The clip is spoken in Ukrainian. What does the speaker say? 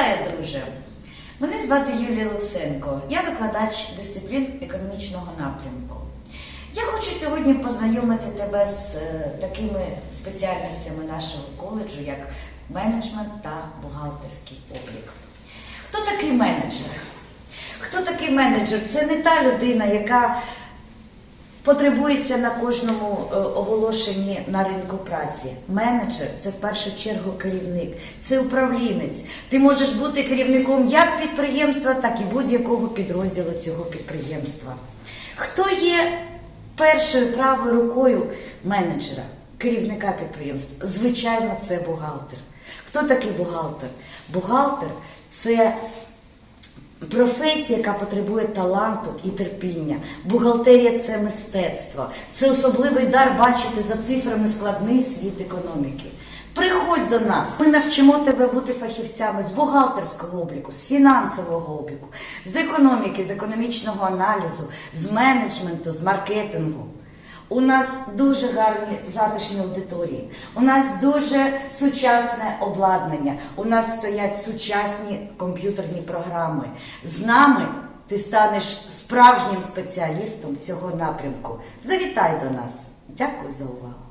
Вітаю, друже! Мене звати Юлія Луценко. Я викладач дисциплін економічного напрямку. Я хочу сьогодні познайомити тебе з е, такими спеціальностями нашого коледжу, як менеджмент та бухгалтерський облік. Хто такий менеджер? Хто такий менеджер? Це не та людина, яка потребується на кожному е, оголошенні на ринку праці. Менеджер це в першу чергу керівник, це управлінець. Ти можеш бути керівником як підприємства, так і будь-якого підрозділу цього підприємства. Хто є першою правою рукою менеджера, керівника підприємства? Звичайно, це бухгалтер. Хто такий бухгалтер? Бухгалтер це Професія, яка потребує таланту і терпіння. Бухгалтерія це мистецтво. Це особливий дар бачити за цифрами складний світ економіки. Приходь до нас. Ми навчимо тебе бути фахівцями з бухгалтерського обліку, з фінансового обліку, з економіки, з економічного аналізу, з менеджменту, з маркетингу. У нас дуже гарні затишні аудиторії. У нас дуже сучасне обладнання. У нас стоять сучасні комп'ютерні програми. З нами ти станеш справжнім спеціалістом цього напрямку. Завітай до нас. Дякую за увагу.